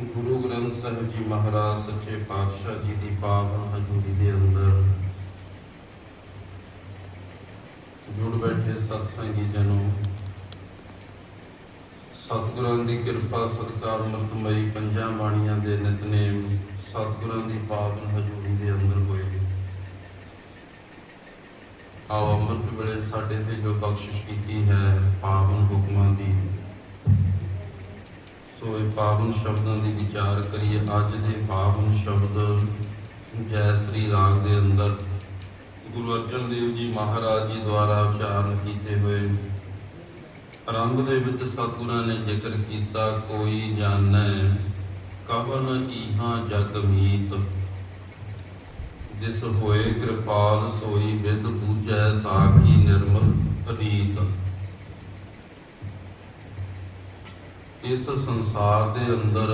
ਗੁਰੂ ਗ੍ਰੰਥ ਸਾਹਿਬ ਜੀ ਮਹਾਰਾਜ, ਸੱਚੇ ਪਾਤਸ਼ਾਹ ਜੀ ਦੀ ਪਾਵਨ ਹਜ਼ੂਰੀ ਦੇ ਅੰਦਰ ਜੁੜ ਬੈਠੇ ਸਤ ਜਨੋ। ਸਤਿਗੁਰਾਂ ਦੀ ਕਿਰਪਾ ਸਦਕਾ ਅੰਮ੍ਰਿਤਮਈ ਪੰਜਾਂ ਬਾਣੀਆਂ ਦੇ ਨਿਤਨੇਮ ਸਤਿਗੁਰਾਂ ਦੀ ਪਾਵਨ ਹਜ਼ੂਰੀ ਦੇ ਅੰਦਰ ਹੋਏ। ਆਓ ਅੰਮ੍ਰਿਤ ਵੇਲੇ ਸਾਡੇ ਤੇ ਜੋ ਬਖਸ਼ਿਸ਼ ਕੀਤੀ ਹੈ ਪਾਵਨ ਹੁਕਮਾਂ ਦੀ ਸੋ ਇਹ ਪਾਵਨ ਸ਼ਬਦਾਂ ਦੀ ਵਿਚਾਰ ਕਰੀਏ ਅੱਜ ਦੇ ਪਾਵਨ ਸ਼ਬਦ ਜੈ ਸ੍ਰੀ ਰਾਗ ਦੇ ਅੰਦਰ। ਗੁਰੂ ਅਰਜਨ ਦੇਵ ਜੀ ਮਹਾਰਾਜ ਜੀ ਦੁਆਰਾ ਉਚਾਰਨ ਕੀਤੇ ਹੋਏ। ਰੰਗ ਦੇ ਵਿੱਚ ਸਤਿਗੁਰਾਂ ਨੇ ਜ਼ਿਕਰ ਕੀਤਾ, ਕੋਈ ਜਾਣੈ, ਕਵਨ ਇਹਾਂ ਜਗ ਮੀਤ। ਜਿਸ ਹੋਏ ਕਿਰਪਾਲ ਸੋਈ ਵਿਦ ਪੂਜੈ ਤਾਕੀ ਨਿਰਮਲ ਰੀਤ ਇਸ ਸੰਸਾਰ ਦੇ ਅੰਦਰ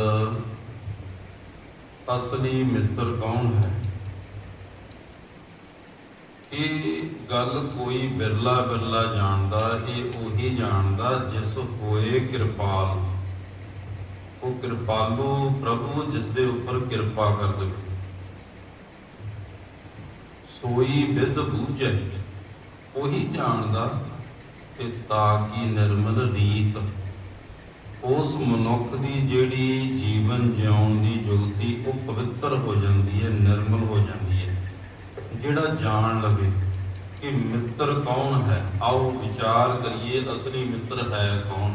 ਅਸਲੀ ਮਿੱਤਰ ਕੌਣ ਹੈ? ਇਹ ਗੱਲ ਕੋਈ ਬਿਰਲਾ ਬਿਰਲਾ ਜਾਣਦਾ, ਇਹ ਉਹੀ ਜਾਣਦਾ ਜਿਸ ਹੋਏ ਕਿਰਪਾਲ। ਉਹ ਕਿਰਪਾਲੂ ਪ੍ਰਭੂ ਜਿਸ ਦੇ ਉੱਪਰ ਕਿਰਪਾ ਕਰ ਦੇਵੇ। ਸੋਈ ਬਿਦ ਬੂਝੈ, ਉਹੀ ਜਾਣਦਾ ਕਿ ਤਾਕੀ ਨਿਰਮਲ ਰੀਤ। ਉਸ ਮਨੁੱਖ ਦੀ ਜਿਹੜੀ ਜੀਵਨ ਜਿਉਣ ਦੀ ਯੁਗਤੀ ਉਹ ਪਵਿੱਤਰ ਹੋ ਜਾਂਦੀ ਹੈ, ਨਿਰਮਲ ਹੋ ਜਾਂਦੀ ਹੈ। ਜਿਹੜਾ ਜਾਣ ਲਵੇ ਕਿ ਮਿੱਤਰ ਕੌਣ ਹੈ, ਆਓ ਵਿਚਾਰ ਕਰੀਏ, ਅਸਲੀ ਮਿੱਤਰ ਹੈ ਕੌਣ?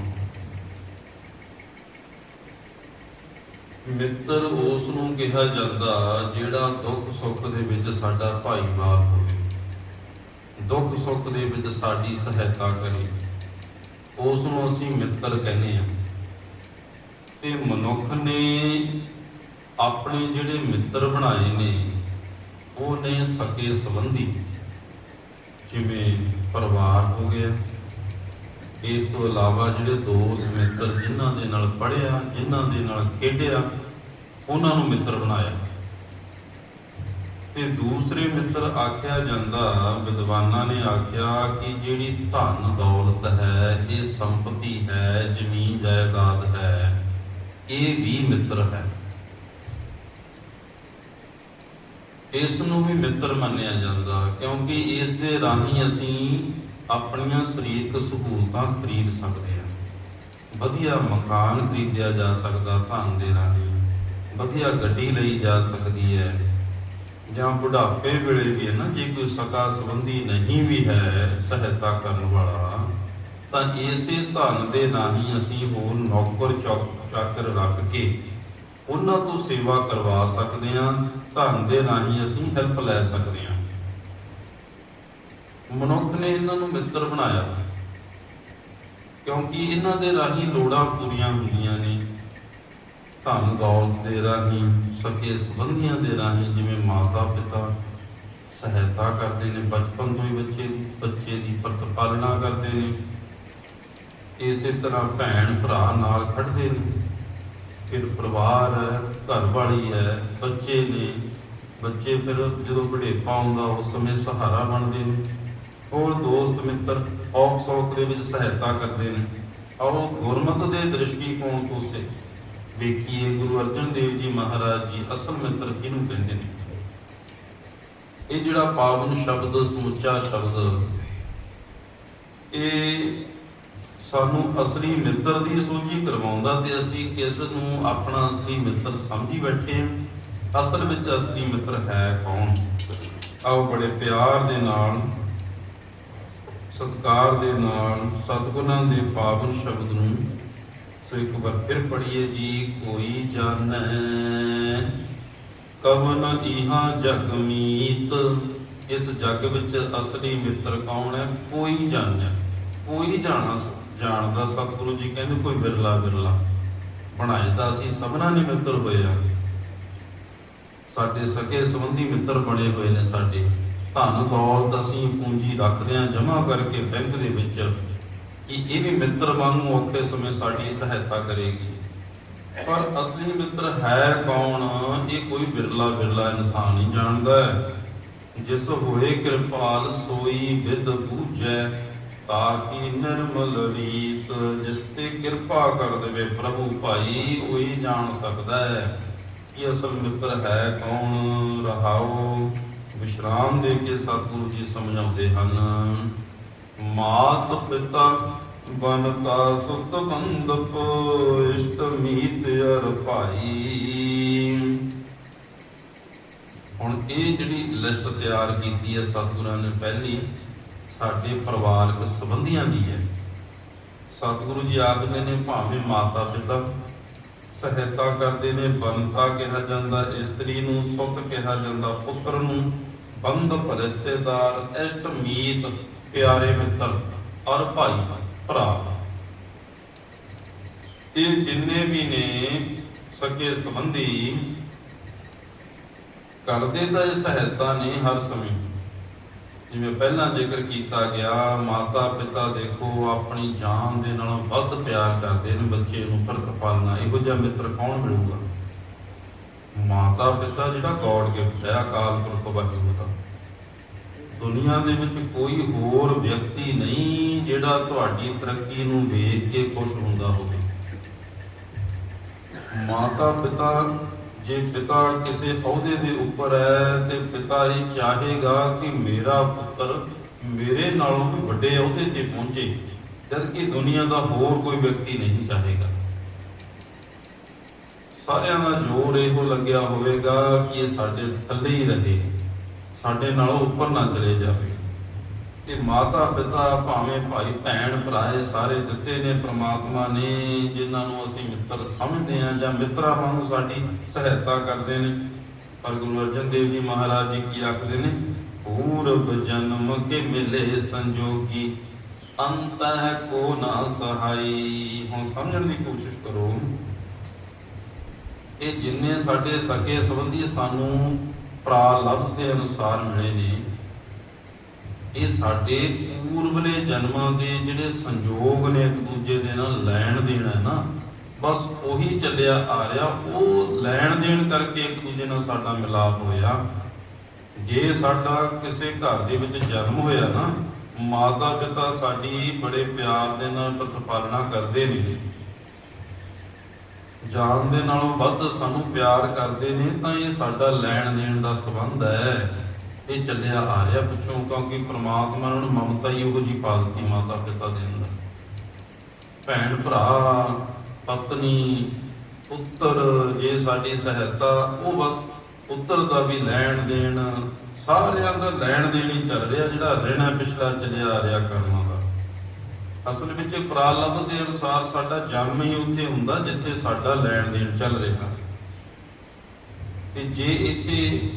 ਮਿੱਤਰ ਉਸ ਨੂੰ ਕਿਹਾ ਜਾਂਦਾ ਜਿਹੜਾ ਦੁੱਖ ਸੁੱਖ ਦੇ ਵਿੱਚ ਸਾਡਾ ਭਾਈਵਾਲ ਹੋਵੇ। ਦੁੱਖ ਸੁੱਖ ਦੇ ਵਿੱਚ ਸਾਡੀ ਸਹਾਇਤਾ ਕਰੇ। ਉਸ ਨੂੰ ਅਸੀਂ ਮਿੱਤਰ ਕਹਿੰਦੇ ਹਾਂ। ਤੇ ਮਨੁੱਖ ਨੇ ਆਪਣੇ ਜਿਹੜੇ ਮਿੱਤਰ ਬਣਾਏ ਨੇ, ਉਹ ਨੇ ਸਕੇ ਸੰਬੰਧੀ ਜਿਵੇਂ ਪਰਿਵਾਰ ਹੋ ਗਿਆ। ਇਸ ਤੋਂ ਇਲਾਵਾ ਜਿਹੜੇ ਦੋਸਤ ਮਿੱਤਰ ਜਿਨ੍ਹਾਂ ਦੇ ਨਾਲ ਪੜ੍ਹਿਆ, ਜਿਨ੍ਹਾਂ ਦੇ ਨਾਲ ਖੇਡਿਆ, ਉਹਨਾਂ ਨੂੰ ਮਿੱਤਰ ਬਣਾਇਆ। ਤੇ ਦੂਸਰੇ ਮਿੱਤਰ ਆਖਿਆ ਜਾਂਦਾ, ਵਿਦਵਾਨਾਂ ਨੇ ਆਖਿਆ ਕਿ ਜਿਹੜੀ ਧਨ ਦੌਲਤ ਹੈ, ਇਹ ਸੰਪਤੀ ਹੈ, ਜ਼ਮੀਨ ਜਾਇਦਾਦ ਹੈ। ਇਹ ਵੀ ਮਿੱਤਰ ਹੈ। ਇਸ ਨੂੰ ਵੀ ਮਿੱਤਰ ਮੰਨਿਆ ਜਾਂਦਾ, ਕਿਉਂਕਿ ਇਸ ਦੇ ਰਾਹੀਂ ਅਸੀਂ ਆਪਣੀਆਂ ਸਰੀਰਕ ਸਹੂਲਤਾਂ ਖਰੀਦ ਸਕਦੇ ਹਾਂ। ਵਧੀਆ ਮਕਾਨ ਖਰੀਦਿਆ ਜਾ ਸਕਦਾ ਧਨ ਦੇ ਰਾਹੀਂ, ਵਧੀਆ ਗੱਡੀ ਲਈ ਜਾ ਸਕਦੀ ਹੈ, ਜਾਂ ਬੁਢਾਪੇ ਵੇਲੇ ਵੀ ਹੈ ਨਾ, ਜੇ ਕੋਈ ਸਕਾ ਸੰਬੰਧੀ ਨਹੀਂ ਵੀ ਹੈ ਸਹਾਇਤਾ ਕਰਨ ਵਾਲਾ, ਤਾਂ ਇਸੇ ਧਨ ਦੇ ਰਾਹੀਂ ਅਸੀਂ ਹੋਰ ਨੌਕਰ ਚੌਕ- ਚਾਕਰ ਰੱਖ ਕੇ ਉਹਨਾਂ ਤੋਂ ਸੇਵਾ ਕਰਵਾ ਸਕਦੇ ਹਾਂ, ਧਨ ਦੇ ਰਾਹੀਂ ਅਸੀਂ ਹੈਲਪ ਲੈ ਸਕਦੇ ਹਾਂ। ਮਨੁੱਖ ਨੇ ਇਹਨਾਂ ਨੂੰ ਮਿੱਤਰ ਬਣਾਇਆ। ਕਿਉਂਕਿ ਇਹਨਾਂ ਦੇ ਰਾਹੀਂ ਲੋੜਾਂ ਪੂਰੀਆਂ ਹੁੰਦੀਆਂ ਨੇ। ਧਨ ਦੌਲਤ ਦੇ ਰਾਹੀਂ, ਸਕੇ ਸੰਬੰਧੀਆਂ ਦੇ ਰਾਹੀਂ, ਜਿਵੇਂ ਮਾਤਾ ਪਿਤਾ ਸਹਾਇਤਾ ਕਰਦੇ ਨੇ, ਬਚਪਨ ਤੋਂ ਹੀ ਬੱਚੇ ਦੀ ਬੱਚੇ ਦੀ ਪ੍ਰਤਪਾਲਣਾ ਕਰਦੇ ਨੇ। ਇਸੇ ਤਰ੍ਹਾਂ ਭੈਣ ਭਰਾ ਨਾਲ ਖੜਦੇ ਨੇ। ਫਿਰ ਪਰਿਵਾਰ ਹੈ ਘਰ ਵਾਲੀ ਹੈ, ਬੱਚੇ ਨੇ। ਬੱਚੇ ਫਿਰ ਜਦੋਂ ਬੁਢੇਪਾ ਆਉਂਦਾ, ਉਸ ਸਮੇਂ ਸਹਾਰਾ ਬਣਦੇ ਨੇ। ਹੋਰ ਦੋਸਤ, ਮਿੱਤਰ ਔਖ ਸੌਖ ਦੇ ਵਿੱਚ ਸਹਾਇਤਾ ਕਰਦੇ ਨੇ। ਆਓ ਗੁਰਮਤ ਦੇ ਦ੍ਰਿਸ਼ਟੀਕੋਣ ਤੋਂ ਸੇ ਵੇਖੀਏ ਗੁਰੂ ਅਰਜਨ ਦੇਵ ਜੀ ਮਹਾਰਾਜ ਜੀ ਅਸਲ ਮਿੱਤਰ ਕਿਹਨੂੰ ਕਹਿੰਦੇ ਨੇ? ਇਹ ਜਿਹੜਾ ਪਾਵਨ ਸ਼ਬਦ, ਸਮੁੱਚਾ ਸ਼ਬਦ, ਇਹ ਸਾਨੂੰ ਅਸਲੀ ਮਿੱਤਰ ਦੀ ਸੂਝੀ ਕਰਵਾਉਂਦਾ ਤੇ ਅਸੀਂ ਕਿਸ ਨੂੰ ਆਪਣਾ ਅਸਲੀ ਮਿੱਤਰ ਸਮਝੀ ਬੈਠੇ ਹਾਂ। ਅਸਲ ਵਿੱਚ ਅਸਲੀ ਮਿੱਤਰ ਹੈ ਕੌਣ? ਆਓ ਬੜੇ ਪਿਆਰ ਦੇ ਨਾਲ, ਸਤਿਕਾਰ ਦੇ ਨਾਲ, ਸਤਿਗੁਰਾਂ ਦੇ ਪਾਵਨ ਸ਼ਬਦ ਨੂੰ ਸੋ ਇੱਕ ਵਾਰ ਫਿਰ ਪੜ੍ਹੀਏ ਜੀ, ਕੋਈ ਜਾਣੈ। ਕਵਨ ਇਹਾਂ ਜਗ ਮੀਤ, ਇਸ ਜਗ ਵਿੱਚ ਅਸਲੀ ਮਿੱਤਰ ਕੌਣ ਹੈ? ਕੋਈ ਜਾਣੈ ਕੋਈ ਜਾਣਾ ਜਾਣਦਾ ਸਤਿਗੁਰੂ ਜੀ ਕਹਿੰਦੇ ਕੋਈ ਬਿਰਲਾ ਬਿਰਲਾ ਬਣਾਏ ਅਸੀਂ ਸਭਨਾ ਨੇ ਮਿੱਤਰ ਹੋਏ ਆ। ਸਾਡੇ ਸਕੇ ਸੰਬੰਧੀ ਮਿੱਤਰ ਬਣੇ ਹੋਏ ਨੇ ਸਾਡੇ। ਧਨ ਦੌਲਤ ਅਸੀਂ ਪੂੰਜੀ ਰੱਖਦੇ ਆ ਜਮ੍ਹਾਂ ਕਰਕੇ ਬੈਂਕ ਦੇ ਵਿੱਚ ਕਿ ਇਹ ਵੀ ਮਿੱਤਰ ਵਾਂਗੂ ਔਖੇ ਸਮੇਂ ਸਾਡੀ ਸਹਾਇਤਾ ਕਰੇਗੀ। ਪਰ ਅਸਲੀ ਮਿੱਤਰ ਹੈ ਕੌਣ? ਇਹ ਕੋਈ ਬਿਰਲਾ ਬਿਰਲਾ ਇਨਸਾਨ ਹੀ ਜਾਣਦਾ। ਜਿਸ ਹੋਏ ਕਿਰਪਾਲ ਸੋਈ ਵਿਦ ਬੂਝੈ। ਤਾਕੀ ਨਿਰਮਲ ਰੀਤ, ਜਿਸ ਤੇ ਕਿਰਪਾ ਕਰ ਦੇਵੇ ਪ੍ਰਭੂ ਭਾਈ, ਉਹੀ ਜਾਣ ਸਕਦਾ ਹੈ ਕਿ ਅਸਲ ਮਿੱਤਰ ਹੈ ਕੌਣ ਰਹਾਓ ਵਿਸ਼ਰਾਮ ਦੇ ਕੇ ਸਤਿਗੁਰੂ ਜੀ ਸਮਝਾਉਂਦੇ ਹਨ। ਮਾਤ ਪਿਤਾ ਬਨਤਾ ਸੁਤ ਬੰਦਪ, ਇਸ਼ਟ ਮੀਤ ਅਰ ਭਾਈ। ਹੁਣ ਇਹ ਜਿਹੜੀ ਲਿਸਟ ਤਿਆਰ ਕੀਤੀ ਹੈ ਸਤਿਗੁਰਾਂ ਨੇ ਪਹਿਲੀ ਸਾਡੇ ਪਰਿਵਾਰਕ ਸੰਬੰਧੀਆਂ ਦੀ ਹੈ। ਸਤਿਗੁਰੂ ਜੀ ਆਖਦੇ ਨੇ, ਭਾਵੇਂ ਮਾਤਾ ਪਿਤਾ ਸਹਾਇਤਾ ਕਰਦੇ ਨੇ, ਬੰਤਾ ਕਿਹਾ ਜਾਂਦਾ, ਇਸਤਰੀ ਨੂੰ, ਸੁੱਤ ਕਿਹਾ ਜਾਂਦਾ, ਪੁੱਤਰ ਨੂੰ ਬੰਧਪ ਰਿਸ਼ਤੇਦਾਰ, ਇਸ਼ਟ ਮੀਤ, ਪਿਆਰੇ ਮਿੱਤਰ, ਔਰ ਭਾਈ, ਭਰਾ। ਇਹ ਜਿੰਨੇ ਵੀ ਨੇ, ਸਕੇ ਸੰਬੰਧੀ, ਕਰਦੇ ਤਾਂ ਇਹ ਸਹਾਇਤਾ ਨੇ ਹਰ ਸਮੇਂ। ਜਿਵੇਂ ਪਹਿਲਾਂ ਜ਼ਿਕਰ ਕੀਤਾ ਗਿਆ ਮਾਤਾ ਪਿਤਾ ਦੇਖੋ, ਆਪਣੀ ਜਾਨ ਦੇ ਨਾਲੋਂ ਵੱਧ ਪਿਆਰ ਕਰਦੇ ਨੇ, ਬੱਚੇ ਨੂੰ ਭਰਤ ਪਾਲਣਾ, ਇਹੋ ਜਿਹਾ ਮਿੱਤਰ ਕੌਣ ਮਿਲੂਗਾ ਮਾਤਾ ਪਿਤਾ ਜਿਹੜਾ ਗੋਡ ਗਿਫਟ ਹੈ, ਅਕਾਲ ਪੁਰਖ ਵਾਹਿਗੁਰੂ ਦਾ ਦੁਨੀਆ ਦੇ ਵਿੱਚ ਕੋਈ ਹੋਰ ਵਿਅਕਤੀ ਨਹੀਂ ਜਿਹੜਾ ਤੁਹਾਡੀ ਤਰੱਕੀ ਨੂੰ ਵੇਖ ਕੇ ਖੁਸ਼ ਹੁੰਦਾ ਹੋਵੇ। ਮਾਤਾ ਪਿਤਾ ਜੇ ਪਿਤਾ ਕਿਸੇ ਅਹੁਦੇ ਦੇ ਉੱਪਰ ਹੈ, ਤੇ ਪਿਤਾ ਇਹ ਚਾਹੇਗਾ ਕਿ ਮੇਰਾ ਪੁੱਤਰ ਮੇਰੇ ਨਾਲੋਂ ਵੀ ਵੱਡੇ ਅਹੁਦੇ ਤੇ ਪਹੁੰਚੇ ਜਦ ਕਿ ਦੁਨੀਆ ਦਾ ਹੋਰ ਕੋਈ ਵਿਅਕਤੀ ਨਹੀਂ ਚਾਹੇਗਾ। ਸਾਰਿਆਂ ਦਾ ਜ਼ੋਰ ਇਹੋ ਲੱਗਿਆ ਹੋਵੇਗਾ ਕਿ ਇਹ ਸਾਡੇ ਥੱਲੇ ਹੀ ਰਹੇ, ਸਾਡੇ ਨਾਲੋਂ ਉੱਪਰ ਨਾ ਚਲੇ ਜਾਵੇ। ਤੇ ਮਾਤਾ ਪਿਤਾ ਭਾਵੇਂ ਭਾਈ ਭੈਣ ਭਰਾ ਸਾਰੇ ਦਿੱਤੇ ਨੇ ਪ੍ਰਮਾਤਮਾ ਨੇ, ਜਿਨ੍ਹਾਂ ਨੂੰ ਅਸੀਂ ਮਿੱਤਰ ਸਮਝਦੇ ਹਾਂ ਜਾਂ ਮਿੱਤਰਾਂ ਵਾਂਗੂ ਸਾਡੀ ਸਹਾਇਤਾ ਕਰਦੇ ਨੇ। ਪਰ ਗੁਰੂ ਅਰਜਨ ਦੇਵ ਜੀ ਮਹਾਰਾਜ ਜੀ ਕੀ ਆਖਦੇ ਨੇ? ਪੂਰਬ ਜਨਮ ਕੇ ਮਿਲੇ ਸੰਜੋਗੀ, ਅੰਤ ਹੈ ਕੋ ਨਾ ਸਹਾਈ। ਹੁਣ ਸਮਝਣ ਦੀ ਕੋਸ਼ਿਸ਼ ਕਰੋ। ਇਹ ਜਿੰਨੇ ਸਾਡੇ ਸਕੇ ਸੰਬੰਧੀ ਸਾਨੂੰ ਪ੍ਰਾਲਬਧ ਦੇ ਅਨੁਸਾਰ ਮਿਲੇ ਨੇ। ਇਹ ਸਾਡੇ ਪੂਰਬਲੇ ਜਨਮਾਂ ਦੇ ਜਿਹੜੇ ਸੰਜੋਗ ਨੇ ਇੱਕ ਦੂਜੇ ਦੇ ਨਾਲ ਲੈਣ ਦੇਣ ਹੈ ਨਾ, ਬਸ ਉਹੀ ਚੱਲਿਆ ਆ ਰਿਹਾ। ਉਹ ਲੈਣ ਦੇਣ ਕਰਕੇ ਇੱਕ ਦੂਜੇ ਨਾਲ ਸਾਡਾ ਮਿਲਾਪ ਹੋਇਆ। ਜੇ ਸਾਡਾ ਕਿਸੇ ਘਰ ਦੇ ਵਿੱਚ ਜਨਮ ਹੋਇਆ ਨਾ ਮਾਤਾ ਪਿਤਾ ਸਾਡੀ ਬੜੇ ਪਿਆਰ ਦੇ ਨਾਲ ਪ੍ਰਤਪਾਲਣਾ ਕਰਦੇ ਨੇ। ਜਾਨ ਦੇ ਨਾਲੋਂ ਵੱਧ ਸਾਨੂੰ ਪਿਆਰ ਕਰਦੇ ਨੇ, ਤਾਂ ਇਹ ਸਾਡਾ ਲੈਣ ਦੇਣ ਦਾ ਸਬੰਧ ਹੈ। ਇਹ ਚੱਲਿਆ ਆ ਰਿਹਾ ਪਿੱਛੋਂ, ਕਿਉਂਕਿ ਪ੍ਰਮਾਤਮਾ ਨੇ ਮਮਤਾ ਹੀ ਉਹੋ ਜੀ ਪਾਲਤੀ ਮਾਤਾ ਪਿਤਾ ਦੇ ਅੰਦਰ। ਭੈਣ, ਭਰਾ, ਪਤਨੀ, ਪੁੱਤਰ, ਜੇ ਸਾਡੀ ਸਹਾਇਤਾ, ਉਹ ਬਸ ਪੁੱਤਰ ਦਾ ਵੀ ਲੈਣ ਦੇਣ, ਸਾਰਿਆਂ ਦਾ ਲੈਣ ਦੇਣ ਹੀ ਚੱਲ ਰਿਹਾ, ਜਿਹੜਾ ਰਹਿਣਾ ਪਿਛਲਾ ਚੱਲਿਆ ਆ ਰਿਹਾ ਕਰਮਾਂ ਦਾ। ਅਸਲ ਵਿੱਚ ਪ੍ਰਾਲਬ ਦੇ ਅਨੁਸਾਰ ਸਾਡਾ ਜਨਮ ਹੀ ਉੱਥੇ ਹੁੰਦਾ, ਜਿੱਥੇ ਸਾਡਾ ਲੈਣ ਦੇਣ ਚੱਲ ਰਿਹਾ। ਤੇ ਜੇ ਇੱਥੇ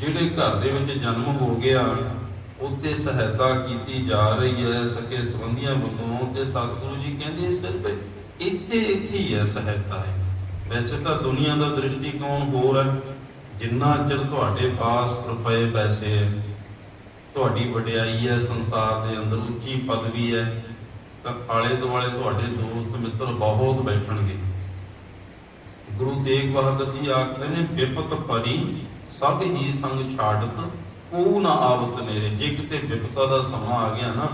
ਜਿਹੜੇ ਘਰ ਦੇ ਵਿੱਚ ਜਨਮ ਹੋ ਗਿਆ, ਉੱਥੇ ਸਹਾਇਤਾ ਕੀਤੀ ਜਾ ਰਹੀ ਹੈ ਸਕੇ ਸੰਬੰਧੀਆਂ ਵੱਲੋਂ ਤੇ ਸਤਿਗੁਰੂ ਜੀ ਕਹਿੰਦੇ ਸਿਰਫ ਇੱਥੇ ਇੱਥੇ ਹੀ ਹੈ ਸਹਾਇਤਾ ਹੈ। ਵੈਸੇ ਤਾਂ ਦੁਨੀਆ ਦਾ ਦ੍ਰਿਸ਼ਟੀਕੋਣ ਹੋਰ ਹੈ। ਜਿੰਨਾ ਚਿਰ ਤੁਹਾਡੇ ਪਾਸ ਰੁਪਏ ਪੈਸੇ ਹੈ, ਤੁਹਾਡੀ ਵਡਿਆਈ ਹੈ, ਸੰਸਾਰ ਦੇ ਅੰਦਰ ਉੱਚੀ ਪਦਵੀ ਹੈ, ਤਾਂ ਆਲੇ ਦੁਆਲੇ ਤੁਹਾਡੇ ਦੋਸਤ ਮਿੱਤਰ ਬਹੁਤ ਬੈਠਣਗੇ। ਗੁਰੂ ਤੇਗ ਬਹਾਦਰ ਜੀ ਆਖਦੇ ਨੇ, ਵਿਪਤ ਪਰੀ ਸਭ ਹੀ ਸੰਗ ਛਾੜਤ ਕੋ ਨਾ ਆਵਤ ਨੇਰੇ। ਜੇ ਕਿਤੇ ਵਿਪਤਾ ਦਾ ਸਮਾਂ ਆ ਗਿਆ ਨਾ,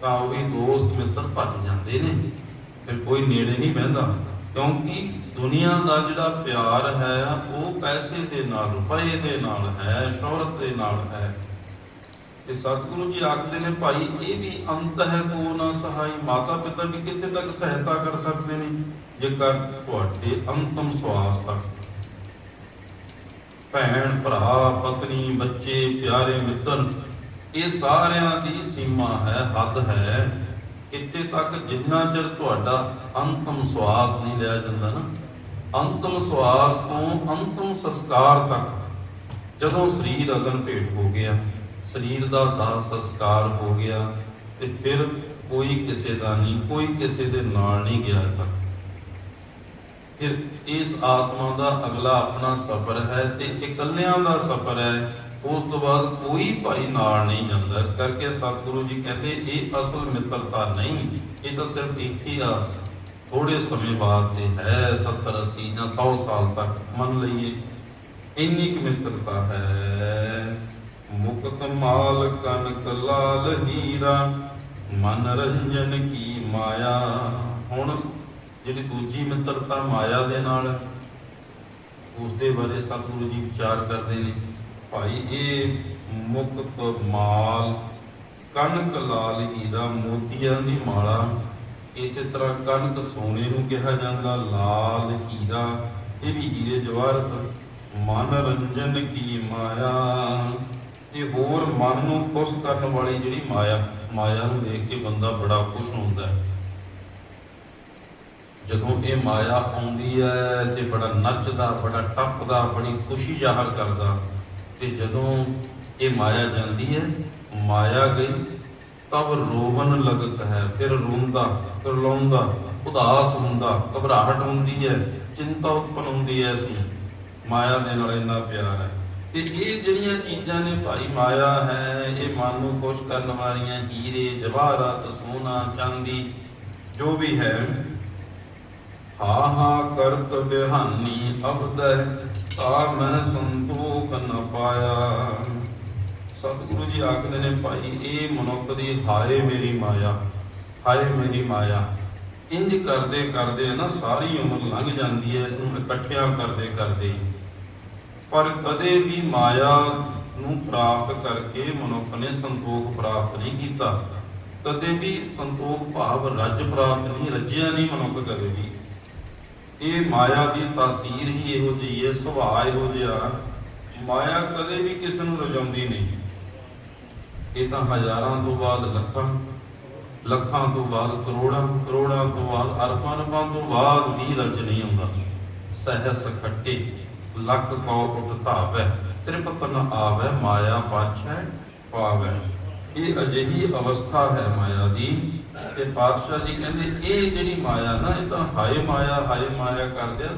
ਤਾਂ ਉਹ ਵੀ ਦੋਸਤ ਮਿੱਤਰ ਭੱਜ ਜਾਂਦੇ ਨੇ। ਫਿਰ ਕੋਈ ਨੇੜੇ ਨਹੀਂ ਬਹਿੰਦਾ, ਕਿਉਂਕਿ ਦੁਨੀਆ ਦਾ ਜਿਹੜਾ ਪਿਆਰ ਹੈ, ਉਹ ਪੈਸੇ ਦੇ ਨਾਲ, ਰੁਪਏ ਦੇ ਨਾਲ ਹੈ, ਸ਼ੋਹਰਤ ਦੇ ਨਾਲ ਹੈ। ਤੇ ਸਤਿਗੁਰੂ ਜੀ ਆਖਦੇ ਨੇ, ਭਾਈ, ਇਹ ਵੀ ਅੰਤ ਹੈ ਕੋ ਨਾ ਸਹਾਈ। ਮਾਤਾ ਪਿਤਾ ਵੀ ਕਿੱਥੇ ਤੱਕ ਸਹਾਇਤਾ ਕਰ ਸਕਦੇ ਨੇ? ਜੇਕਰ ਤੁਹਾਡੇ ਅੰਤਮ ਸਵਾਸ ਤੱਕ ਭੈਣ, ਭਰਾ, ਪਤਨੀ, ਬੱਚੇ, ਪਿਆਰੇ ਮਿੱਤਰ, ਇਹ ਸਾਰਿਆਂ ਦੀ ਸੀਮਾ ਹੈ, ਹੱਦ ਹੈ। ਇੱਥੇ ਤੱਕ ਜਿੰਨਾ ਚਿਰ ਤੁਹਾਡਾ ਅੰਤਮ ਸਵਾਸ ਨਹੀਂ ਲਿਆ ਜਾਂਦਾ ਨਾ, ਅੰਤਮ ਸਵਾਸ ਤੋਂ ਅੰਤਮ ਸੰਸਕਾਰ ਤੱਕ, ਜਦੋਂ ਸਰੀਰ ਅਗਨ ਭੇਟ ਹੋ ਗਿਆ, ਸਰੀਰ ਦਾ ਦਾਹ ਸੰਸਕਾਰ ਹੋ ਗਿਆ, ਤੇ ਫਿਰ ਕੋਈ ਕਿਸੇ ਦਾ ਨਹੀਂ, ਕੋਈ ਕਿਸੇ ਦੇ ਨਾਲ ਨਹੀਂ ਗਿਆ ਤੱਕ। ਫਿਰ ਇਸ ਆਤਮਾ ਦਾ ਅਗਲਾ ਆਪਣਾ ਸਫ਼ਰ ਹੈ ਤੇ ਇਕੱਲਿਆਂ ਦਾ ਸਫ਼ਰ ਹੈ, ਉਸ ਤੋਂ ਬਾਅਦ ਕੋਈ ਭਾਈ ਨਾਲ ਨਹੀਂ ਜਾਂਦਾ। ਇਸ ਕਰਕੇ ਸਤਿਗੁਰੂ ਜੀ ਕਹਿੰਦੇ, ਇਹ ਅਸਲ ਮਿੱਤਰਤਾ ਨਹੀਂ, ਇਹ ਤਾਂ ਸਿਰਫ ਇੱਥੇ ਆ ਥੋੜੇ ਸਮੇਂ ਬਾਅਦ ਤੇ ਹੈ 70 80 ਜਾਂ 100 ਸਾਲ ਤੱਕ, ਮੰਨ ਲਈਏ। ਇੰਨੀ ਕੁ ਮਿੱਤਰਤਾ ਹੈ। ਮੁਕਤ ਮਾਲ ਕਨਕ ਲਾਲ ਹੀਰਾ, ਮਨਰੰਜਨ ਕੀ ਮਾਇਆ, ਹੁਣ ਜਿਹੜੀ ਦੂਜੀ ਮਿੱਤਰਤਾ ਮਾਇਆ ਦੇ ਨਾਲ ਹੈ, ਉਸ ਦੇ ਬਾਰੇ ਸਤਿਗੁਰੂ ਜੀ ਵਿਚਾਰ ਕਰਦੇ ਨੇ ਭਾਈ ਇਹ ਮੁਕਤ ਮਾਲ ਕਨਕ ਲਾਲ ਹੀਰਾ ਮੋਤੀਆਂ ਦੀ ਮਾਲਾ ਇਸੇ ਤਰ੍ਹਾਂ ਕਨਕ ਸੋਨੇ ਨੂੰ ਕਿਹਾ ਜਾਂਦਾ ਲਾਲ ਹੀਰਾ ਇਹ ਵੀ ਹੀਰੇ ਜਵਾਹਰਤ ਮਨ ਰੰਜਨ ਕੀ ਮਾਇਆ? ਇਹ ਹੋਰ ਮਨ ਨੂੰ ਖੁਸ਼ ਕਰਨ ਵਾਲੀ ਜਿਹੜੀ ਮਾਇਆ ਮਾਇਆ ਨੂੰ ਦੇਖ ਕੇ ਬੰਦਾ ਬੜਾ ਖੁਸ਼ ਹੁੰਦਾ ਹੈ। ਜਦੋਂ ਇਹ ਮਾਇਆ ਆਉਂਦੀ ਹੈ ਤੇ ਬੜਾ ਨੱਚਦਾ, ਬੜਾ ਟੱਪਦਾ, ਬੜੀ ਖੁਸ਼ੀ ਜ਼ਾਹਰ ਕਰਦਾ, ਤੇ ਜਦੋਂ ਇਹ ਮਾਇਆ ਜਾਂਦੀ ਹੈ, ਮਾਇਆ ਗਈ, ਤਬ ਰੋਵਨ ਲਗਤ ਹੈ, ਫਿਰ ਰੋਂਦਾ, ਫਿਰ ਲਾਉਂਦਾ, ਉਦਾਸ ਹੁੰਦਾ, ਘਬਰਾਹਟ ਹੁੰਦੀ ਹੈ, ਚਿੰਤਾ ਉਤਪਨ ਹੁੰਦੀ ਹੈ ਅਸੀਂ ਮਾਇਆ ਦੇ ਨਾਲ ਇੰਨਾ ਪਿਆਰ ਹੈ। ਤੇ ਇਹ ਜਿਹੜੀਆਂ ਚੀਜ਼ਾਂ ਨੇ ਭਾਈ ਮਾਇਆ ਹੈ, ਇਹ ਮਨ ਨੂੰ ਖੁਸ਼ ਕਰਨ ਵਾਲੀਆਂ, ਹੀਰੇ, ਜਵਾਹਰਾਤ, ਸੋਨਾ, ਚਾਂਦੀ, ਜੋ ਵੀ ਹੈ ਹਾ ਹਾ ਕਰਤ ਬਿਹਾਨੀ ਅਬਦੈ ਤਾ ਮੈਂ ਸੰਤੋਖ ਨ ਪਾਇਆ। ਸਤਿਗੁਰੂ ਜੀ ਆਖਦੇ ਨੇ, ਭਾਈ, ਇਹ ਮਨੁੱਖ ਦੀ ਹਾਏ ਮੇਰੀ ਮਾਇਆ, ਹਾਏ ਮੇਰੀ ਮਾਇਆ। ਇੰਜ ਕਰਦੇ ਕਰਦੇ ਨਾ ਸਾਰੀ ਉਮਰ ਲੰਘ ਜਾਂਦੀ ਹੈ, ਇਸ ਨੂੰ ਇਕੱਠਿਆਂ ਕਰਦੇ ਕਰਦੇ। ਪਰ ਕਦੇ ਵੀ ਮਾਇਆ ਨੂੰ ਪ੍ਰਾਪਤ ਕਰਕੇ ਮਨੁੱਖ ਨੇ ਸੰਤੋਖ ਪ੍ਰਾਪਤ ਨਹੀਂ ਕੀਤਾ। ਕਦੇ ਵੀ ਸੰਤੋਖ ਭਾਵ ਰੱਜ ਪ੍ਰਾਪਤ ਨਹੀਂ, ਰੱਜਿਆ ਨਹੀਂ ਮਨੁੱਖ ਕਦੇ ਵੀ। ਇਹ ਮਾਇਆ ਦੀ ਤਾਸੀਰ ਹੀ ਇਹੋ ਜਿਹੀ ਹੈ, ਸੁਭਾਅ ਇਹੋ ਜਿਹਾ। ਮਾਇਆ ਕਦੇ ਵੀ ਕਿਸ ਨੂੰ ਰਜਾਉਂਦੀ ਨਹੀਂ। ਇਹ ਤਾਂ ਹਜ਼ਾਰਾਂ ਤੋਂ ਬਾਅਦ ਲੱਖਾਂ ਲੱਖਾਂ ਤੋਂ ਬਾਅਦ ਕਰੋੜਾਂ ਕਰੋੜਾਂ ਤੋਂ ਬਾਅਦ ਅਰਬਾਂ ਅਰਬਾਂ ਤੋਂ ਬਾਅਦ ਵੀ ਰਜ ਨਹੀਂ ਆਉਂਦਾ। ਸਹਿਸ ਖੱਟੇ ਲੱਖ ਕੋ ਉਠ ਧਾਵੈ, ਤ੍ਰਿਪਤ ਆਵੈ, ਮਾਇਆ ਪਾਛੈ, ਪਾਵੈ। ਇਹ ਅਜਿਹੀ ਅਵਸਥਾ ਹੈ ਮਾਇਆ ਦੀ ਤੇ ਪਾਤਸ਼ਾਹ ਜੀ ਕਹਿੰਦੇ, ਇਹ ਜਿਹੜੀ ਮਾਇਆ ਨਾ, ਇਹ ਤਾਂ ਹਾਏ ਮਾਇਆ ਹਾਏ ਮਾਇਆ ਕਰਦੇ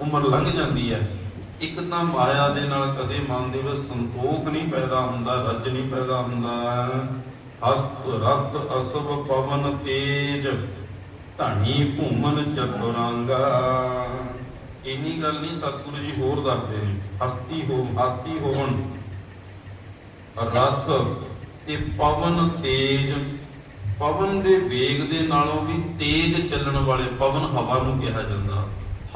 ਉਮਰ ਲੰਘ ਜਾਂਦੀ ਹੈ। ਇੱਕ ਤਾਂ ਮਾਇਆ ਦੇ ਨਾਲ ਕਦੇ ਮਨ ਦੇ ਵਿੱਚ ਸੰਤੋਖ ਨਹੀਂ ਪੈਦਾ ਹੁੰਦਾ, ਰੱਜ ਨਹੀਂ ਪੈਦਾ ਹੁੰਦਾ। ਹਸਤ ਰਤ ਅਸਵ ਪਵਨ ਤੇਜ, ਧਣੀ ਭੂਮਨ ਚਤੁਰੰਗਾ। ਇੰਨੀ ਗੱਲ ਨਹੀਂ ਸਤਿਗੁਰੂ ਜੀ ਹੋਰ ਦੱਸਦੇ ਨੇ, ਹਸਤੀ ਹੋ ਹਾਤੀ ਹੋਵਨ ਰਥ ਤੇ ਪਵਨ ਤੇਜ, ਪਵਨ ਦੇ ਵੇਗ ਦੇ ਨਾਲੋਂ ਵੀ ਤੇਜ਼ ਚੱਲਣ ਵਾਲੇ ਪਵਨ ਹਵਾ ਨੂੰ ਕਿਹਾ ਜਾਂਦਾ।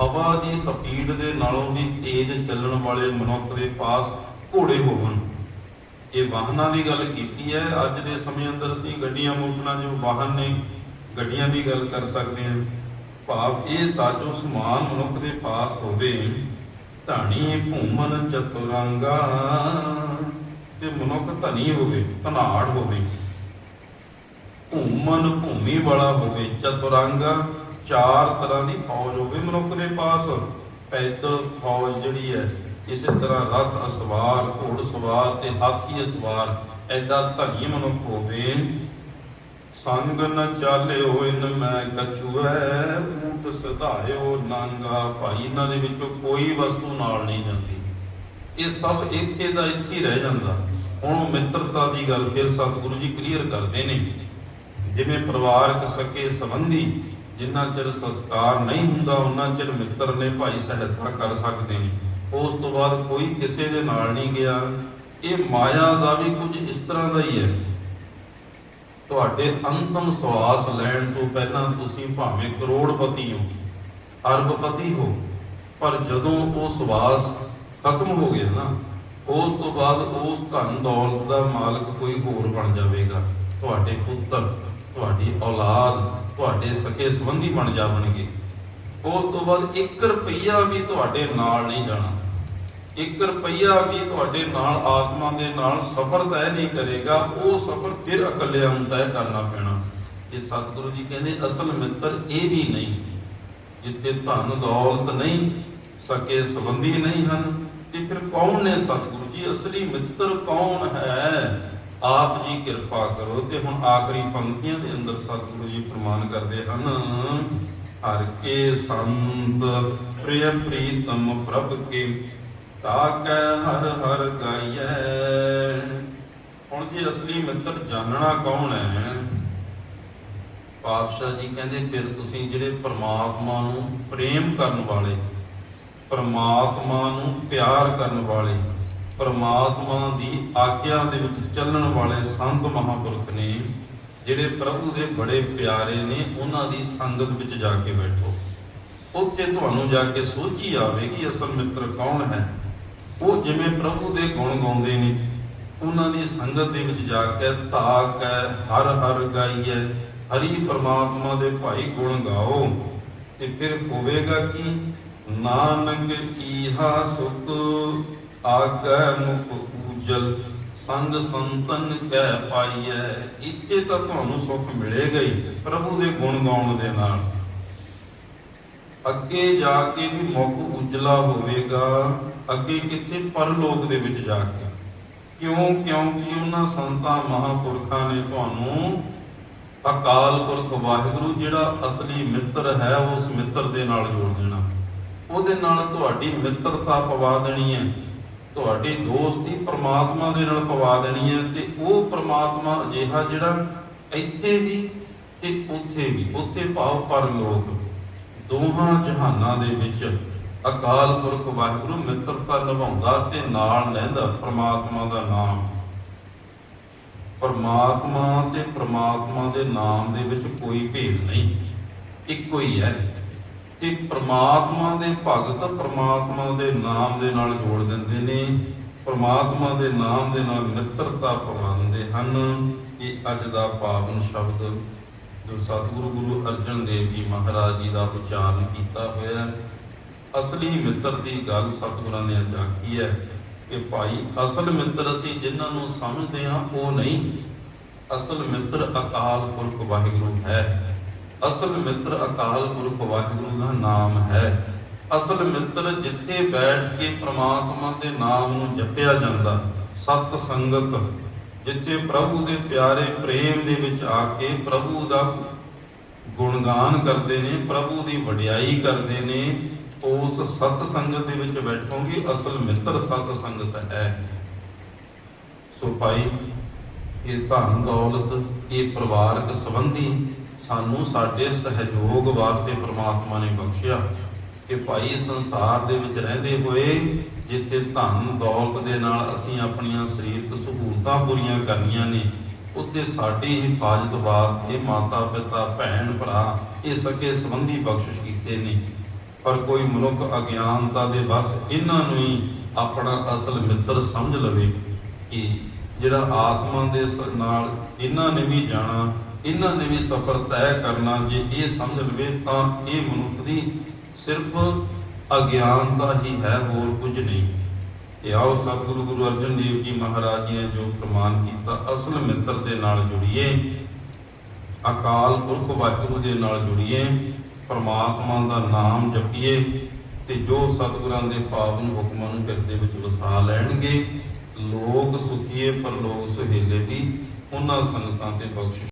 ਹਵਾ ਦੀ ਸਪੀਡ ਦੇ ਨਾਲੋਂ ਵੀ ਤੇਜ਼ ਚੱਲਣ ਵਾਲੇ ਮਨੁੱਖ ਦੇ ਪਾਸ ਘੋੜੇ ਹੋਵਨ ਇਹ ਵਾਹਨਾਂ ਦੀ ਗੱਲ ਕੀਤੀ ਹੈ। ਅੱਜ ਦੇ ਸਮੇਂ ਅੰਦਰ ਅਸੀਂ ਗੱਡੀਆਂ ਮੋਟਰਾਂ ਜੋ ਵਾਹਨ ਨੇ, ਗੱਡੀਆਂ ਦੀ ਗੱਲ ਕਰ ਸਕਦੇ ਹਾਂ। ਭਾਵ ਇਹ ਸਾਜੋ ਸਮਾਨ ਮਨੁੱਖ ਦੇ ਪਾਸ ਹੋਵੇ। ਧਾਣੀ ਭੂਮਨ ਚਤੁਰੰਗਾ। ਤੇ ਮਨੁੱਖ ਧਨੀ ਹੋਵੇ, ਧਨਾੜ ਹੋਵੇ, ਭੂਮਨ ਭੂਮੀ ਵਾਲਾ ਹੋਵੇ, ਚਤੁਰੰਗਾ ਚਾਰ ਤਰ੍ਹਾਂ ਦੀ ਫੌਜ ਹੋਵੇ, ਮਨੁੱਖ ਦੇ ਪਾਸ ਪੈਦਲ ਫੌਜ ਜਿਹੜੀ ਹੈ, ਇਸੇ ਤਰ੍ਹਾਂ ਰਥ, ਅਸਵਾਰ, ਘੋੜ ਸਵਾਰ ਤੇ ਹਾਥੀ ਅਸਵਾਰ ਐਡਾ ਧਨੀ ਮਨੁੱਖ ਹੋਵੇ, ਸੰਗ ਨ ਚਾਲਿਓ ਇਨ ਮੈਂ ਕਛੁਐ ਊਟ ਸਧਾਇਓ ਨਾਂਗਾ, ਭਾਈ ਇਹਨਾਂ ਦੇ ਵਿੱਚੋਂ ਕੋਈ ਵਸਤੂ ਨਾਲ ਨਹੀਂ ਜਾਂਦੀ। ਇਹ ਸਭ ਇੱਥੇ ਦਾ ਇੱਥੇ ਰਹਿ ਜਾਂਦਾ। ਹੁਣ ਮਿੱਤਰਤਾ ਦੀ ਗੱਲ ਫਿਰ ਸਤਿਗੁਰੂ ਜੀ ਕਲੀਅਰ ਕਰਦੇ ਨੇ। ਜਿਵੇਂ ਪਰਿਵਾਰਕ ਸਕੇ ਸੰਬੰਧੀ ਜਿੰਨਾ ਚਿਰ ਸੰਸਕਾਰ ਨਹੀਂ ਹੁੰਦਾ ਉਹਨਾਂ ਚਿਰ ਮਿੱਤਰ ਨੇ ਭਾਈ ਸਹਾਇਤਾ ਕਰ ਸਕਦੇ ਨੇ। ਉਸ ਤੋਂ ਬਾਅਦ ਕੋਈ ਕਿਸੇ ਦੇ ਨਾਲ ਨਹੀਂ ਗਿਆ। ਇਹ ਮਾਇਆ ਦਾ ਵੀ ਕੁਝ ਇਸ ਤਰ੍ਹਾਂ ਦਾ ਹੀ ਹੈ। ਤੁਹਾਡੇ ਅੰਤਮ ਸਵਾਸ ਲੈਣ ਤੋਂ ਪਹਿਲਾਂ ਤੁਸੀਂ ਭਾਵੇਂ ਕਰੋੜਪਤੀ ਹੋ, ਅਰਬਪਤੀ ਹੋ, ਪਰ ਜਦੋਂ ਉਹ ਸਵਾਸ ਖਤਮ ਹੋ ਗਿਆ ਨਾ, ਉਸ ਤੋਂ ਬਾਅਦ ਉਸ ਧਨ ਦੌਲਤ ਦਾ ਮਾਲਕ ਕੋਈ ਹੋਰ ਬਣ ਜਾਵੇਗਾ। ਤੁਹਾਡੇ ਪੁੱਤਰ, ਤੁਹਾਡੀ ਔਲਾਦ, ਤੁਹਾਡੇ ਸਕੇ ਸੰਬੰਧੀ ਬਣ ਜਾਵਣਗੇ। ਉਸ ਤੋਂ ਬਾਅਦ 1 ਰੁਪਈਆ ਵੀ ਤੁਹਾਡੇ ਨਾਲ ਨਹੀਂ ਜਾਣਾ। 1 ਰੁਪਈਆ ਵੀ ਤੁਹਾਡੇ ਨਾਲ, ਆਤਮਾ ਦੇ ਨਾਲ ਸਫ਼ਰ ਤੈਅ ਨਹੀਂ ਕਰੇਗਾ। ਉਹ ਸਫ਼ਰ ਫਿਰ ਇਕੱਲਿਆਂ ਨੂੰ ਤੈਅ ਕਰਨਾ ਪੈਣਾ। ਇਹ ਸਤਿਗੁਰੂ ਜੀ ਕਹਿੰਦੇ, ਅਸਲ ਮਿੱਤਰ ਇਹ ਵੀ ਨਹੀਂ, ਜਿੱਥੇ ਧਨ ਦੌਲਤ ਨਹੀਂ, ਸਕੇ ਸੰਬੰਧੀ ਨਹੀਂ ਹਨ ਤੇ ਫਿਰ ਕੌਣ ਨੇ ਸਤਿਗੁਰੂ ਜੀ? ਅਸਲੀ ਮਿੱਤਰ ਕੌਣ ਹੈ? ਆਪ ਜੀ ਕਿਰਪਾ ਕਰੋ ਤੇ ਹੁਣ ਆਖਰੀ ਪੰਕਤੀਆਂ ਦੇ ਅੰਦਰ ਸਤਿਗੁਰੂ ਜੀ ਫਰਮਾਨ ਕਰਦੇ ਹਨ, ਹਰ ਕੇ ਸੰਤ ਪ੍ਰਿਯ ਪ੍ਰੀਤਮ ਪ੍ਰਭ ਕੇ, ਤਾਕੈ ਹਰ ਹਰ ਗਾਈਐ। ਹੁਣ ਜੀ ਅਸਲੀ ਮਿੱਤਰ ਜਾਣਨਾ ਕੌਣ ਹੈ? ਪਾਤਸ਼ਾਹ ਜੀ ਕਹਿੰਦੇ, ਫਿਰ ਤੁਸੀਂ ਜਿਹੜੇ ਪਰਮਾਤਮਾ ਨੂੰ ਪ੍ਰੇਮ ਕਰਨ ਵਾਲੇ ਪਰਮਾਤਮਾ ਨੂੰ ਪਿਆਰ ਕਰਨ ਵਾਲੇ, ਪਰਮਾਤਮਾ ਦੀ ਆਗਿਆ ਦੇ ਵਿੱਚ ਚੱਲਣ ਵਾਲੇ ਸੰਤ ਮਹਾਂਪੁਰਖ ਨੇ, ਜਿਹੜੇ ਪ੍ਰਭੂ ਦੇ ਬੜੇ ਪਿਆਰੇ ਨੇ, ਉਹਨਾਂ ਦੀ ਸੰਗਤ ਵਿੱਚ ਜਾ ਕੇ ਬੈਠੋ। ਉੱਥੇ ਤੁਹਾਨੂੰ ਜਾ ਕੇ ਸੋਝੀ ਆਵੇਗੀ, ਅਸਲ ਮਿੱਤਰ ਕੌਣ ਹੈ? ਉਹ ਜਿਵੇਂ ਪ੍ਰਭੂ ਦੇ ਗੁਣ ਗਾਉਂਦੇ ਨੇ, ਉਹਨਾਂ ਦੀ ਸੰਗਤ ਦੇ ਵਿੱਚ ਜਾ ਕੇ ਤਾਕ ਹੈ, ਹਰ ਹਰ ਗਾਈਏ ਹਰੀ ਪਰਮਾਤਮਾ ਦੇ ਭਾਈ ਗੁਣ ਗਾਓ। ਤੇ ਫਿਰ ਹੋਵੇਗਾ ਕਿ? ਨਾਨਕ ਕੀਹਾ ਸੁਖ, ਆਗੈ ਮੁਖ ਉਜਲ ਸੰਗ ਸੰਤਨ ਕੈ ਪਾਈਐ, ਇੱਥੇ ਤਾਂ ਤੁਹਾਨੂੰ ਸੁਖ ਮਿਲੇਗਾ ਹੀ ਪ੍ਰਭੂ ਦੇ ਗੁਣ ਗਾਉਣ ਦੇ ਨਾਲ। ਅੱਗੇ ਜਾ ਕੇ ਵੀ ਮੁਖ ਉਜਲਾ ਹੋਵੇਗਾ, ਅੱਗੇ ਕਿੱਥੇ ਪਰਲੋਕ ਦੇ ਵਿੱਚ ਜਾ ਕੇ। ਕਿਉਂ? ਕਿਉਂਕਿ ਉਹਨਾਂ ਸੰਤਾਂ ਮਹਾਪੁਰਖਾਂ ਨੇ ਤੁਹਾਨੂੰ ਅਕਾਲ ਪੁਰਖ ਵਾਹਿਗੁਰੂ ਜਿਹੜਾ ਅਸਲੀ ਮਿੱਤਰ ਹੈ, ਉਸ ਮਿੱਤਰ ਦੇ ਨਾਲ ਜੋੜ ਦੇਣਾ। ਉਹਦੇ ਨਾਲ ਤੁਹਾਡੀ ਮਿੱਤਰਤਾ ਪਵਾ ਦੇਣੀ ਹੈ। ਤੁਹਾਡੀ ਦੋਸਤੀ ਪ੍ਰਮਾਤਮਾ ਦੇ ਨਾਲ ਪਵਾ ਦੇਣੀ ਹੈ ਤੇ ਉਹ ਪ੍ਰਮਾਤਮਾ ਅਜਿਹਾ ਜਿਹੜਾ ਇੱਥੇ ਵੀ ਤੇ ਉੱਥੇ ਵੀ, ਉੱਥੇ ਭਾਵ ਪਰਲੋਕ ਦੋਹਾਂ ਜਹਾਨਾਂ ਦੇ ਵਿੱਚ ਅਕਾਲ ਪੁਰਖ ਵਾਹਿਗੁਰੂ ਮਿੱਤਰਤਾ ਨਿਭਾਉਂਦਾ ਤੇ ਨਾਲ ਲੈਂਦਾ ਪ੍ਰਮਾਤਮਾ ਦਾ ਨਾਮ। ਪਰਮਾਤਮਾ ਤੇ ਪ੍ਰਮਾਤਮਾ ਦੇ ਨਾਮ ਦੇ ਵਿੱਚ ਕੋਈ ਭੇਦ ਨਹੀਂ। ਇੱਕੋ ਹੀ ਹੈ। ਤੇ ਪ੍ਰਮਾਤਮਾ ਦੇ ਭਗਤ ਪ੍ਰਮਾਤਮਾ ਦੇ ਨਾਮ ਦੇ ਨਾਲ ਜੋੜ ਦਿੰਦੇ ਨੇ। ਪ੍ਰਮਾਤਮਾ ਦੇ ਨਾਮ ਦੇ ਨਾਲ ਮਿੱਤਰਤਾ ਪਵਾਉਂਦੇ ਹਨ। ਇਹ ਅੱਜ ਦਾ ਪਾਵਨ ਸ਼ਬਦ ਜੋ ਸਤਿਗੁਰੂ ਗੁਰੂ ਅਰਜਨ ਦੇਵ ਜੀ ਮਹਾਰਾਜ ਜੀ ਦਾ ਉਚਾਰਨ ਕੀਤਾ ਹੋਇਆ ਅਸਲੀ ਮਿੱਤਰ ਦੀ ਗੱਲ ਸਤਿਗੁਰਾਂ ਨੇ ਅੱਜ ਆਖੀ ਹੈ ਕਿ ਭਾਈ, ਅਸਲ ਮਿੱਤਰ ਅਸੀਂ ਜਿਨ੍ਹਾਂ ਨੂੰ ਸਮਝਦੇ ਹਾਂ, ਉਹ ਨਹੀਂ। ਅਸਲ ਮਿੱਤਰ ਅਕਾਲ ਪੁਰਖ ਵਾਹਿਗੁਰੂ ਹੈ। ਅਸਲ ਮਿੱਤਰ ਅਕਾਲ ਪੁਰਖ ਵਾਹਿਗੁਰੂ ਦਾ ਨਾਮ ਹੈ। ਅਸਲ ਮਿੱਤਰ ਜਿੱਥੇ ਬੈਠ ਕੇ ਪ੍ਰਮਾਤਮਾ ਦੇ ਨਾਮ ਨੂੰ ਜਪਿਆ ਜਾਂਦਾ, ਸਤ ਸੰਗਤ, ਜਿੱਥੇ ਪ੍ਰਭੂ ਦੇ ਪਿਆਰੇ ਪ੍ਰੇਮ ਦੇ ਵਿੱਚ ਆ ਕੇ ਪ੍ਰਭੂ ਦਾ ਗੁਣਗਾਨ ਕਰਦੇ ਨੇ, ਪ੍ਰਭੂ ਦੀ ਵਡਿਆਈ ਕਰਦੇ ਨੇ, ਉਸ ਸਤ ਸੰਗਤ ਦੇ ਵਿੱਚ ਬੈਠੋਗੇ, ਅਸਲ ਮਿੱਤਰ ਸਤ ਸੰਗਤ ਹੈ। ਸੋ ਭਾਈ, ਇਹ ਧਨ ਦੌਲਤ, ਇਹ ਪਰਿਵਾਰਕ ਸੰਬੰਧੀ ਸਾਨੂੰ ਸਾਡੇ ਸਹਿਯੋਗ ਵਾਸਤੇ ਪ੍ਰਮਾਤਮਾ ਨੇ ਬਖਸ਼ਿਆ ਕਿ ਭਾਈ ਸੰਸਾਰ ਦੇ ਵਿੱਚ ਰਹਿੰਦੇ ਹੋਏ ਜਿੱਥੇ ਧਨ ਦੌਲਤ ਦੇ ਨਾਲ ਅਸੀਂ ਆਪਣੀਆਂ ਸਰੀਰਕ ਸਹੂਲਤਾਂ ਪੂਰੀਆਂ ਕਰਨੀਆਂ ਨੇ, ਉੱਥੇ ਸਾਡੀ ਹਿਫਾਜ਼ਤ ਵਾਸਤੇ ਮਾਤਾ ਪਿਤਾ ਭੈਣ ਭਰਾ ਇਹ ਸਕੇ ਸੰਬੰਧੀ ਬਖਸ਼ਿਸ਼ ਕੀਤੇ ਨੇ। ਪਰ ਕੋਈ ਮਨੁੱਖ ਅਗਿਆਨਤਾ ਦੇ ਬਸ ਇਹਨਾਂ ਨੂੰ ਹੀ ਆਪਣਾ ਅਸਲ ਮਿੱਤਰ ਸਮਝ ਲਵੇ ਕਿ ਜਿਹੜਾ ਆਤਮਾ ਦੇ ਨਾਲ ਇਹਨਾਂ ਨੇ ਵੀ ਜਾਣਾ ਇਹਨਾਂ ਨੇ ਵੀ ਸਫ਼ਰ ਤੈਅ ਕਰਨਾ ਜੇ ਇਹ ਸਮਝ ਲਵੇ ਤਾਂ ਇਹ ਮਨੁੱਖ ਦੀ ਸਿਰਫ ਅਗਿਆਨਤਾ ਹੀ ਹੈ, ਹੋਰ ਕੁਝ ਨਹੀਂ। ਤੇ ਆਓ ਸਤਿਗੁਰੂ ਗੁਰੂ ਅਰਜਨ ਦੇਵ ਜੀ ਮਹਾਰਾਜ ਜੀ ਨੇ ਜੋ ਪ੍ਰਮਾਣ ਕੀਤਾ, ਅਸਲ ਮਿੱਤਰ ਦੇ ਨਾਲ ਜੁੜੀਏ, ਅਕਾਲ ਪੁਰਖ ਵਾਹਿਗੁਰੂ ਦੇ ਨਾਲ ਜੁੜੀਏ, ਪਰਮਾਤਮਾ ਦਾ ਨਾਮ ਜਪੀਏ, ਤੇ ਜੋ ਸਤਿਗੁਰਾਂ ਦੇ ਪਾਵਨ ਹੁਕਮਾਂ ਨੂੰ ਹਿਰਦੇ ਵਿੱਚ ਵਸਾ ਲੈਣਗੇ, ਲੋਕ ਸੁਖੀਏ ਪਰ ਲੋਕ ਸੁਹੇਲੇ ਦੀ, ਉਹਨਾਂ ਸੰਗਤਾਂ ਤੇ ਬਖਸ਼ਿਸ਼